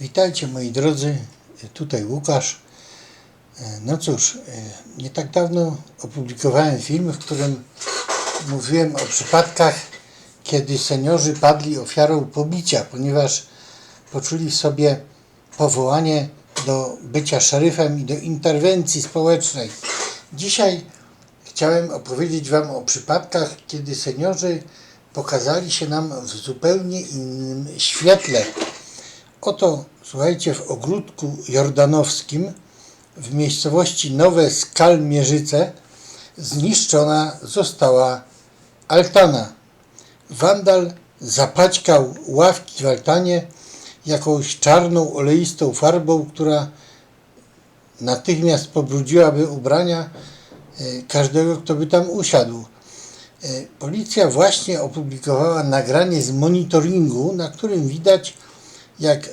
Witajcie moi drodzy, tutaj Łukasz. E, No cóż, e, nie tak dawno opublikowałem film, w którym mówiłem o przypadkach, kiedy seniorzy padli ofiarą pobicia, ponieważ poczuli w sobie powołanie do bycia szeryfem i do interwencji społecznej. Dzisiaj chciałem opowiedzieć Wam o przypadkach, kiedy seniorzy pokazali się nam w zupełnie innym świetle. Oto, słuchajcie, w ogródku jordanowskim w miejscowości Nowe Skalmierzyce zniszczona została altana. Wandal zapaćkał ławki w altanie jakąś czarną, oleistą farbą, która natychmiast pobrudziłaby ubrania e, każdego, kto by tam usiadł. E, Policja właśnie opublikowała nagranie z monitoringu, na którym widać, jak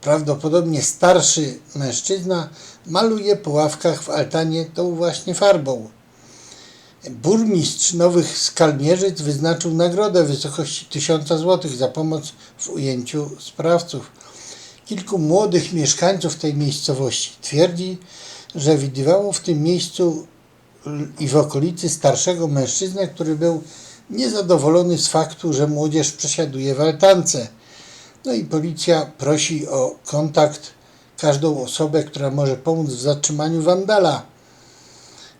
prawdopodobnie starszy mężczyzna maluje po ławkach w altanie tą właśnie farbą. Burmistrz Nowych Skalmierzyc wyznaczył nagrodę w wysokości 1000 zł za pomoc w ujęciu sprawców. Kilku młodych mieszkańców tej miejscowości twierdzi, że widywało w tym miejscu i w okolicy starszego mężczyznę, który był niezadowolony z faktu, że młodzież przesiaduje w altance. No i policja prosi o kontakt każdą osobę, która może pomóc w zatrzymaniu wandala.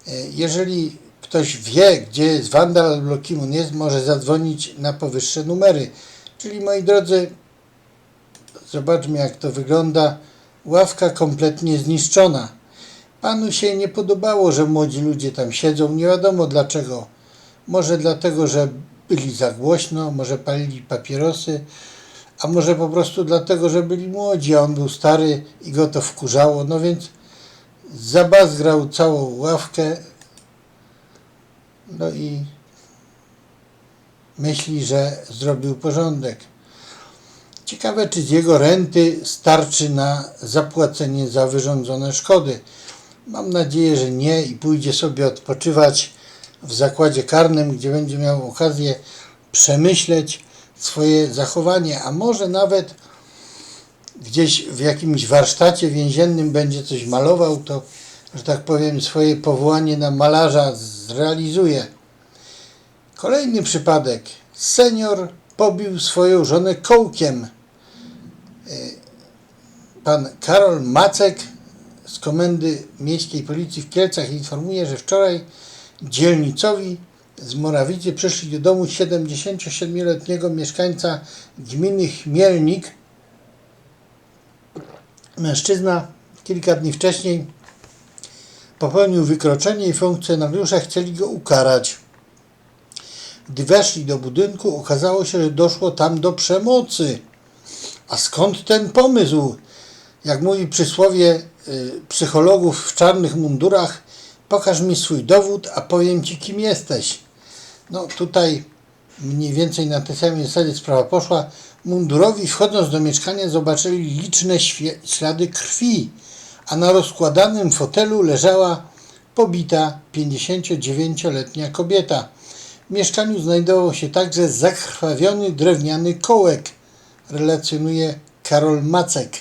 E, Jeżeli ktoś wie, gdzie jest wandal albo kim on jest, może zadzwonić na powyższe numery. Czyli moi drodzy, zobaczmy jak to wygląda. Ławka kompletnie zniszczona. Panu się nie podobało, że młodzi ludzie tam siedzą, nie wiadomo dlaczego. Może dlatego, że byli za głośno, może palili papierosy, a może po prostu dlatego, że byli młodzi, a on był stary i go to wkurzało. No więc zabazgrał całą ławkę, no i myśli, że zrobił porządek. Ciekawe, czy z jego renty starczy na zapłacenie za wyrządzone szkody. Mam nadzieję, że nie i pójdzie sobie odpoczywać w zakładzie karnym, gdzie będzie miał okazję przemyśleć swoje zachowanie, a może nawet gdzieś w jakimś warsztacie więziennym będzie coś malował, to, że tak powiem, swoje powołanie na malarza zrealizuje. Kolejny przypadek. Senior pobił swoją żonę kołkiem. Y, Pan Karol Macek z Komendy Miejskiej Policji w Kielcach informuje, że wczoraj dzielnicowi z Morawicy przyszli do domu 77-letniego mieszkańca gminy Chmielnik. Mężczyzna kilka dni wcześniej popełnił wykroczenie i funkcjonariusze chcieli go ukarać. Gdy weszli do budynku, okazało się, że doszło tam do przemocy. A skąd ten pomysł? Jak mówi przysłowie y, psychologów w czarnych mundurach, pokaż mi swój dowód, a powiem ci, kim jesteś. No tutaj mniej więcej na tej samej zasadzie sprawa poszła. Mundurowi wchodząc do mieszkania zobaczyli liczne ślady krwi, a na rozkładanym fotelu leżała pobita 59-letnia kobieta. W mieszkaniu znajdował się także zakrwawiony drewniany kołek, relacjonuje Karol Macek.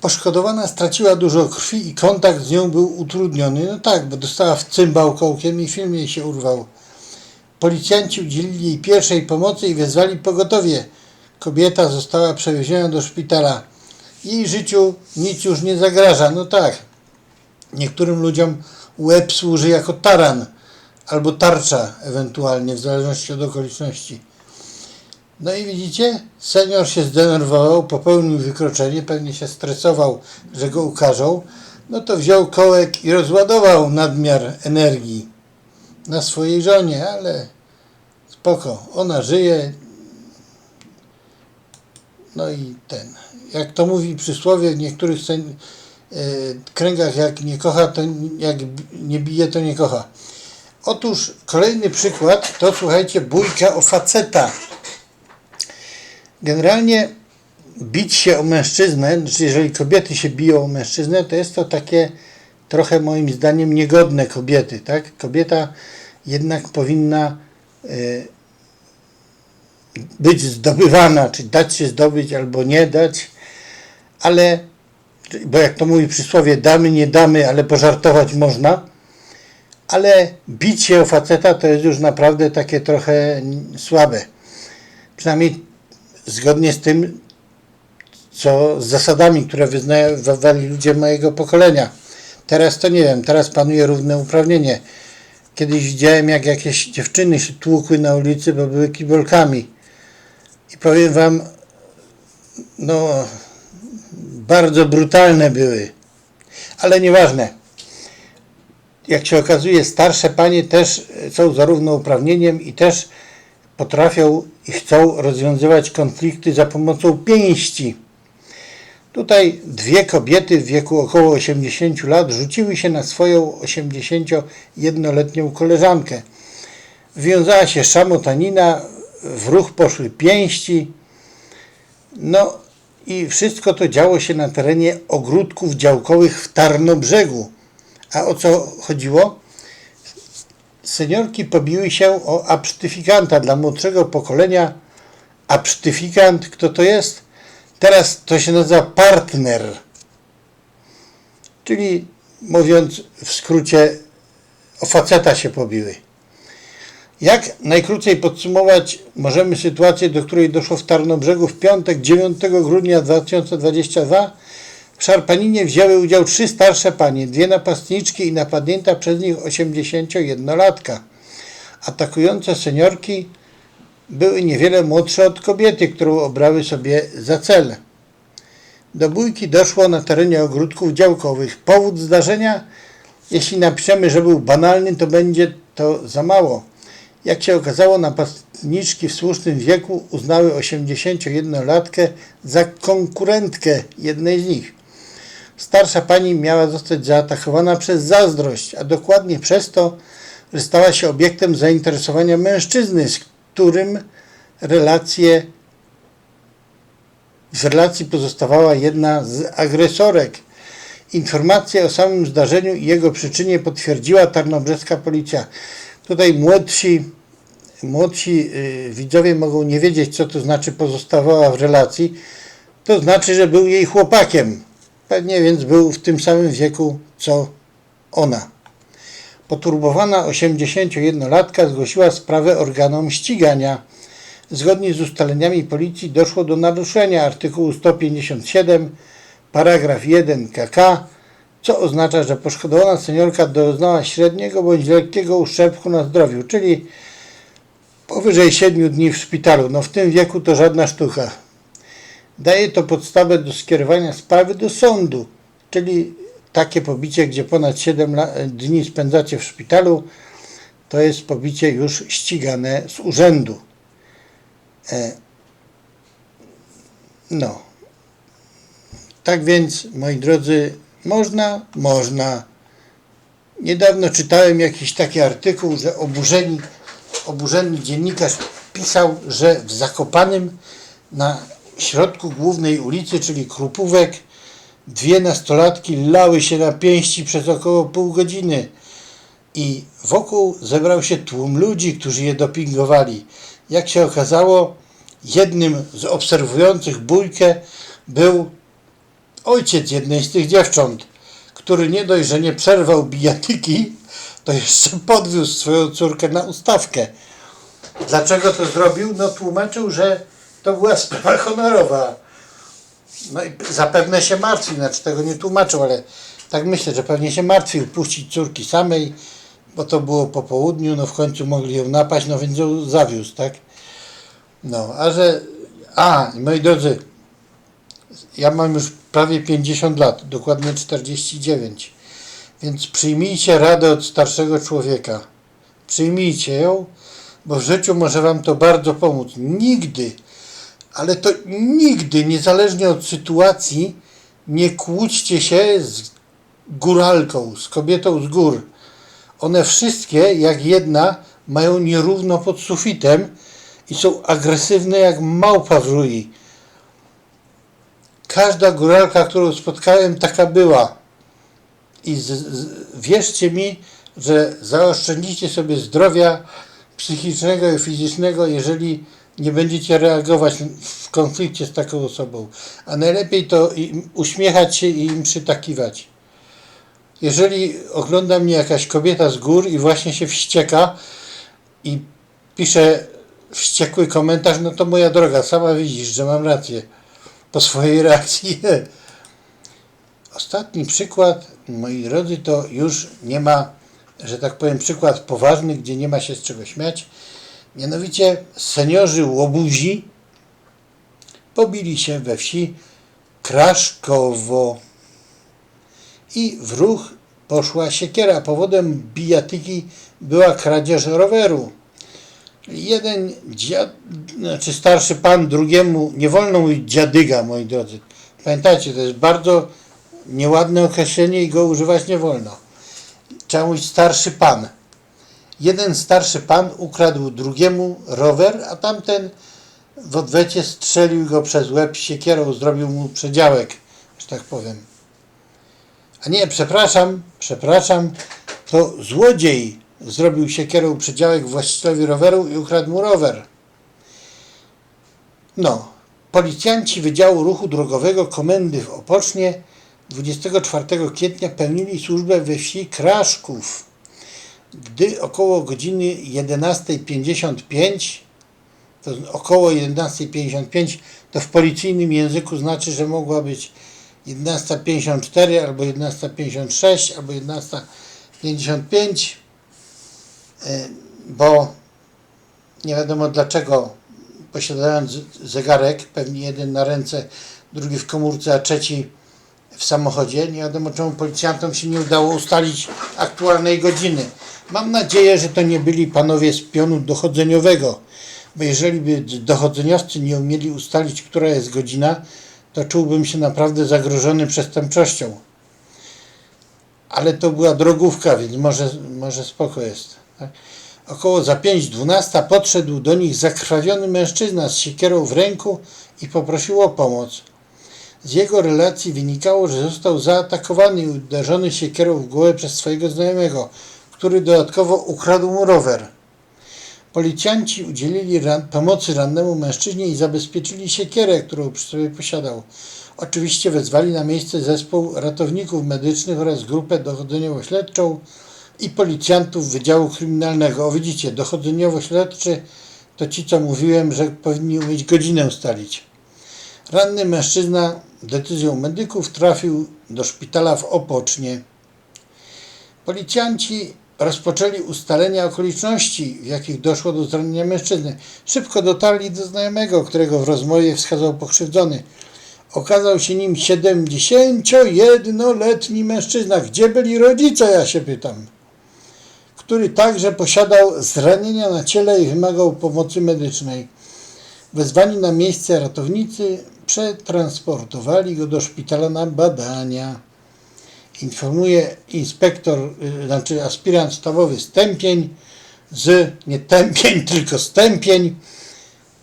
Poszkodowana straciła dużo krwi i kontakt z nią był utrudniony. No tak, bo dostała w cymbał kołkiem i film jej się urwał. Policjanci udzielili jej pierwszej pomocy i wezwali pogotowie. Kobieta została przewieziona do szpitala. Jej życiu nic już nie zagraża. No tak, niektórym ludziom łeb służy jako taran albo tarcza ewentualnie, w zależności od okoliczności. No i widzicie, senior się zdenerwował, popełnił wykroczenie, pewnie się stresował, że go ukażą. No to wziął kołek i rozładował nadmiar energii na swojej żonie, ale spoko, ona żyje. No i ten, jak to mówi przysłowie w niektórych sen, e, kręgach, jak nie kocha, to jak nie bije, to nie kocha. Otóż kolejny przykład to słuchajcie, bójka o faceta. Generalnie bić się o mężczyznę, czy jeżeli kobiety się biją o mężczyznę, to jest to takie trochę moim zdaniem niegodne kobiety, tak? Kobieta jednak powinna y, być zdobywana, czy dać się zdobyć albo nie dać. ale, bo jak to mówi przysłowie, damy, nie damy, ale pożartować można, ale bić się o faceta to jest już naprawdę takie trochę słabe. Przynajmniej zgodnie z tym, co z zasadami, które wyznawali ludzie mojego pokolenia. Teraz to nie wiem, teraz panuje równouprawnienie. Kiedyś widziałem, jak jakieś dziewczyny się tłukły na ulicy, bo były kibolkami. Powiem wam, no, bardzo brutalne były. Ale nieważne. Jak się okazuje, starsze panie też są zarówno uprawnieniem i też potrafią i chcą rozwiązywać konflikty za pomocą pięści. Tutaj dwie kobiety w wieku około 80 lat rzuciły się na swoją 81-letnią koleżankę. Wiązała się szamotanina, w ruch poszły pięści. No i wszystko to działo się na terenie ogródków działkowych w Tarnobrzegu. A o co chodziło? Seniorki pobiły się o absztyfikanta dla młodszego pokolenia. Absztyfikant, kto to jest? Teraz to się nazywa partner. Czyli mówiąc w skrócie, o faceta się pobiły. Jak najkrócej podsumować możemy sytuację, do której doszło w Tarnobrzegu w piątek 9 grudnia 2022? W szarpaninie wzięły udział trzy starsze panie, dwie napastniczki i napadnięta przez nich 81-latka. Atakujące seniorki były niewiele młodsze od kobiety, którą obrały sobie za cel. Do bójki doszło na terenie ogródków działkowych. Powód zdarzenia? Jeśli napiszemy, że był banalny, to będzie to za mało. Jak się okazało, napastniczki w słusznym wieku uznały 81-latkę za konkurentkę jednej z nich. Starsza pani miała zostać zaatakowana przez zazdrość, a dokładnie przez to, że stała się obiektem zainteresowania mężczyzny, z którym relacje, w relacji pozostawała jedna z agresorek. Informacje o samym zdarzeniu i jego przyczynie potwierdziła tarnobrzeska policja. Tutaj młodsi, młodsi yy, widzowie mogą nie wiedzieć, co to znaczy pozostawała w relacji. To znaczy, że był jej chłopakiem. Pewnie więc był w tym samym wieku, co ona. Poturbowana 81-latka zgłosiła sprawę organom ścigania. Zgodnie z ustaleniami policji doszło do naruszenia artykułu 157, paragraf 1 KK, co oznacza, że poszkodowana seniorka doznała średniego bądź lekkiego uszczerbku na zdrowiu, czyli powyżej 7 dni w szpitalu. No w tym wieku to żadna sztuka. Daje to podstawę do skierowania sprawy do sądu, czyli takie pobicie, gdzie ponad 7 dni spędzacie w szpitalu, to jest pobicie już ścigane z urzędu. E, no. Tak więc, moi drodzy, można, można. Niedawno czytałem jakiś taki artykuł, że oburzeni, oburzeni dziennikarz pisał, że w Zakopanym na środku głównej ulicy, czyli Krupówek, dwie nastolatki lały się na pięści przez około pół godziny i wokół zebrał się tłum ludzi, którzy je dopingowali. Jak się okazało, jednym z obserwujących bójkę był ojciec jednej z tych dziewcząt, który nie dość, że nie przerwał bijatyki, to jeszcze podwiózł swoją córkę na ustawkę. Dlaczego to zrobił? No tłumaczył, że to była sprawa honorowa. No i zapewne się martwił, znaczy tego nie tłumaczył, ale tak myślę, że pewnie się martwił puścić córki samej, bo to było po południu, no w końcu mogli ją napaść, no więc ją zawiózł, tak? No, a że... A, moi drodzy, ja mam już prawie 50 lat, dokładnie 49, więc przyjmijcie radę od starszego człowieka. Przyjmijcie ją, bo w życiu może Wam to bardzo pomóc. Nigdy, ale to nigdy, niezależnie od sytuacji, nie kłóćcie się z góralką, z kobietą z gór. One wszystkie, jak jedna, mają nierówno pod sufitem i są agresywne jak małpa w rui. Każda góralka, którą spotkałem, taka była. I z, z, wierzcie mi, że zaoszczędzicie sobie zdrowia psychicznego i fizycznego, jeżeli nie będziecie reagować w konflikcie z taką osobą. A najlepiej to uśmiechać się i im przytakiwać. Jeżeli ogląda mnie jakaś kobieta z gór i właśnie się wścieka i pisze wściekły komentarz, no to moja droga, sama widzisz, że mam rację po swojej reakcji. Ostatni przykład, moi drodzy, to już nie ma, że tak powiem, przykład poważny, gdzie nie ma się z czego śmiać. Mianowicie seniorzy łobuzi pobili się we wsi Kraszkowo i w ruch poszła siekiera. Powodem bijatyki była kradzież roweru. Jeden dziad, znaczy starszy pan drugiemu, nie wolno mówić dziadyga, moi drodzy. Pamiętajcie, to jest bardzo nieładne określenie i go używać nie wolno. Trzeba mówić starszy pan. Jeden starszy pan ukradł drugiemu rower, a tamten w odwecie strzelił go przez łeb siekierą, zrobił mu przedziałek, że tak powiem. A nie, przepraszam, przepraszam, to złodziej zrobił siekierą przedziałek właścicielowi roweru i ukradł mu rower. No, policjanci Wydziału Ruchu Drogowego Komendy w Opocznie 24 kwietnia pełnili służbę we wsi Kraszków. Gdy około godziny 11.55, to około 11.55, to w policyjnym języku znaczy, że mogła być 11.54 albo 11.56 albo 11.55, e, bo nie wiadomo dlaczego posiadając zegarek, pewnie jeden na ręce, drugi w komórce, a trzeci w samochodzie. Nie wiadomo czemu policjantom się nie udało ustalić aktualnej godziny. Mam nadzieję, że to nie byli panowie z pionu dochodzeniowego, bo jeżeli by dochodzeniowcy nie umieli ustalić, która jest godzina, to czułbym się naprawdę zagrożony przestępczością. Ale to była drogówka, więc może, może spoko jest. Tak? Około za 5.12 podszedł do nich zakrwawiony mężczyzna z siekierą w ręku i poprosił o pomoc. Z jego relacji wynikało, że został zaatakowany i uderzony siekierą w głowę przez swojego znajomego, który dodatkowo ukradł mu rower. Policjanci udzielili ran pomocy rannemu mężczyźnie i zabezpieczyli siekierę, którą przy sobie posiadał. Oczywiście wezwali na miejsce zespół ratowników medycznych oraz grupę dochodzeniowo-śledczą i policjantów Wydziału Kryminalnego. O widzicie, dochodzeniowo-śledczy to ci, co mówiłem, że powinni umieć godzinę ustalić. Ranny mężczyzna decyzją medyków trafił do szpitala w Opocznie. Policjanci rozpoczęli ustalenia okoliczności, w jakich doszło do zranienia mężczyzny. Szybko dotarli do znajomego, którego w rozmowie wskazał pokrzywdzony. Okazał się nim 71-letni mężczyzna. Gdzie byli rodzice, ja się pytam. Który także posiadał zranienia na ciele i wymagał pomocy medycznej. Wezwani na miejsce ratownicy przetransportowali go do szpitala na badania. Informuje inspektor, y, znaczy aspirant stawowy Stępień z, nie Tępień, tylko Stępień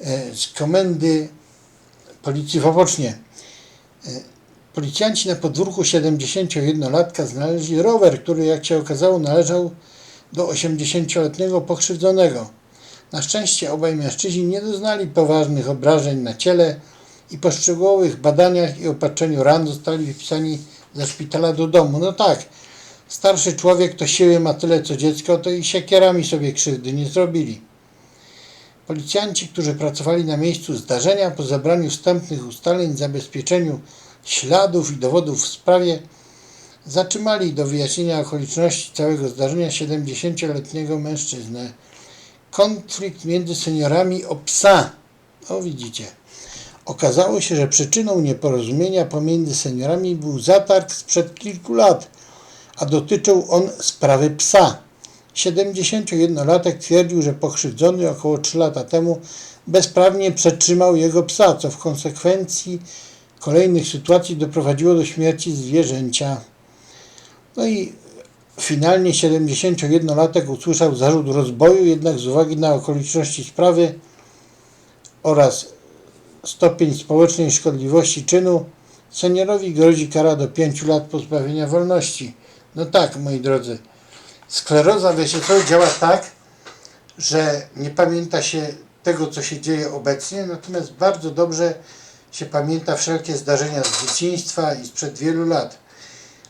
e, z komendy policji w Opocznie. E, Policjanci na podwórku 71-latka znaleźli rower, który jak się okazało należał do 80-letniego pokrzywdzonego. Na szczęście obaj mężczyźni nie doznali poważnych obrażeń na ciele i po szczegółowych badaniach i opatrzeniu ran zostali wypisani ze szpitala do domu. No tak, starszy człowiek to siły ma tyle co dziecko, to i siekierami sobie krzywdy nie zrobili. Policjanci, którzy pracowali na miejscu zdarzenia, po zebraniu wstępnych ustaleń, zabezpieczeniu śladów i dowodów w sprawie, zatrzymali do wyjaśnienia okoliczności całego zdarzenia 70-letniego mężczyznę. Konflikt między seniorami o psa. O widzicie. Okazało się, że przyczyną nieporozumienia pomiędzy seniorami był zatarg sprzed kilku lat, a dotyczył on sprawy psa. 71-latek twierdził, że pokrzywdzony około 3 lata temu bezprawnie przetrzymał jego psa, co w konsekwencji kolejnych sytuacji doprowadziło do śmierci zwierzęcia. No i finalnie 71-latek usłyszał zarzut rozboju, jednak z uwagi na okoliczności sprawy oraz stopień społecznej szkodliwości czynu, seniorowi grozi kara do 5 lat pozbawienia wolności. No tak, moi drodzy, skleroza, wiecie co, działa tak, że nie pamięta się tego, co się dzieje obecnie, natomiast bardzo dobrze się pamięta wszelkie zdarzenia z dzieciństwa i sprzed wielu lat.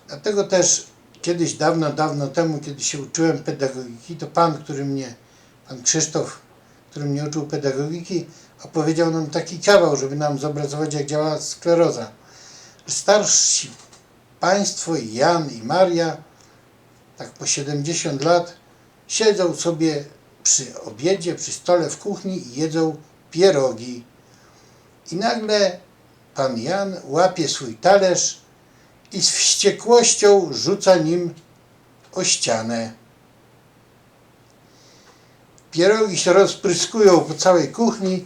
Dlatego też kiedyś, dawno, dawno temu, kiedy się uczyłem pedagogiki, to pan, który mnie, pan Krzysztof, który mnie uczył pedagogiki, opowiedział nam taki kawał, żeby nam zobrazować, jak działa skleroza. Starsi państwo, Jan i Maria, tak po 70 lat, siedzą sobie przy obiedzie, przy stole w kuchni i jedzą pierogi. I nagle pan Jan łapie swój talerz i z wściekłością rzuca nim o ścianę. Pierogi się rozpryskują po całej kuchni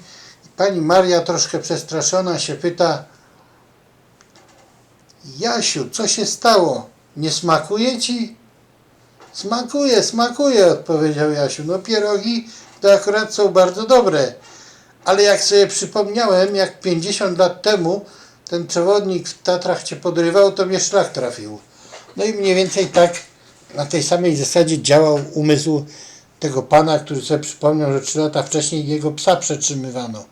pani Maria troszkę przestraszona się pyta Jasiu, co się stało? Nie smakuje ci? Smakuje, smakuje, odpowiedział Jasiu. No pierogi to akurat są bardzo dobre. Ale jak sobie przypomniałem, jak 50 lat temu ten przewodnik w Tatrach cię podrywał, to mnie szlak trafił. No i mniej więcej tak na tej samej zasadzie działał umysł tego pana, który sobie przypomniał, że 3 lata wcześniej jego psa przetrzymywano.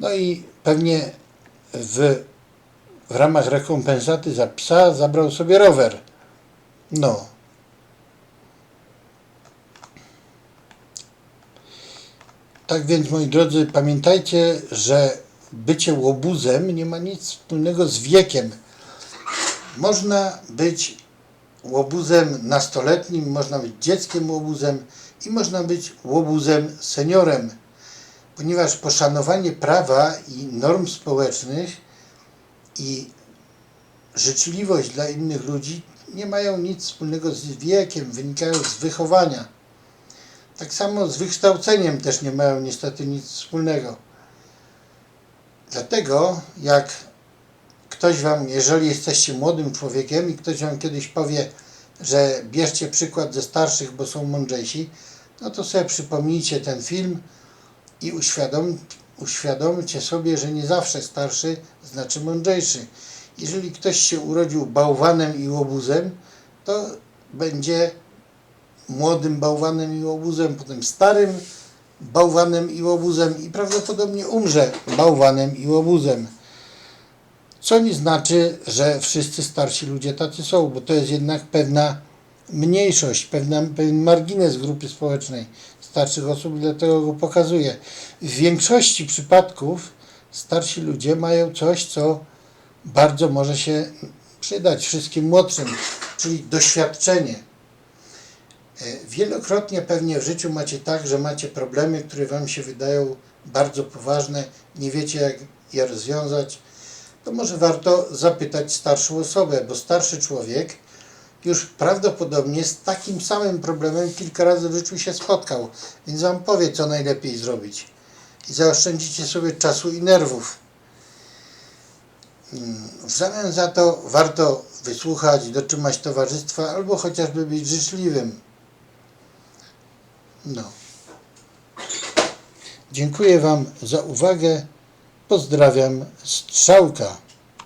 No i pewnie w, w ramach rekompensaty za psa zabrał sobie rower. No. Tak więc, moi drodzy, pamiętajcie, że bycie łobuzem nie ma nic wspólnego z wiekiem. Można być łobuzem nastoletnim, można być dzieckiem łobuzem i można być łobuzem seniorem, ponieważ poszanowanie prawa i norm społecznych i życzliwość dla innych ludzi nie mają nic wspólnego z wiekiem, wynikają z wychowania. Tak samo z wykształceniem też nie mają niestety nic wspólnego. Dlatego jak ktoś wam, jeżeli jesteście młodym człowiekiem i ktoś wam kiedyś powie, że bierzcie przykład ze starszych, bo są mądrzejsi, no to sobie przypomnijcie ten film i uświadom, uświadomcie sobie, że nie zawsze starszy znaczy mądrzejszy. Jeżeli ktoś się urodził bałwanem i łobuzem, to będzie młodym bałwanem i łobuzem, potem starym bałwanem i łobuzem i prawdopodobnie umrze bałwanem i łobuzem. Co nie znaczy, że wszyscy starsi ludzie tacy są, bo to jest jednak pewna mniejszość, pewna, pewien margines grupy społecznej starszych osób dlatego go pokazuje. W większości przypadków starsi ludzie mają coś, co bardzo może się przydać wszystkim młodszym, czyli doświadczenie. E, Wielokrotnie pewnie w życiu macie tak, że macie problemy, które Wam się wydają bardzo poważne, nie wiecie jak je rozwiązać, to może warto zapytać starszą osobę, bo starszy człowiek już prawdopodobnie z takim samym problemem kilka razy w życiu się spotkał, więc Wam powie, co najlepiej zrobić. I zaoszczędzicie sobie czasu i nerwów. Mm, W zamian za to warto wysłuchać, dotrzymać towarzystwa albo chociażby być życzliwym. No. Dziękuję Wam za uwagę. Pozdrawiam Strzałka.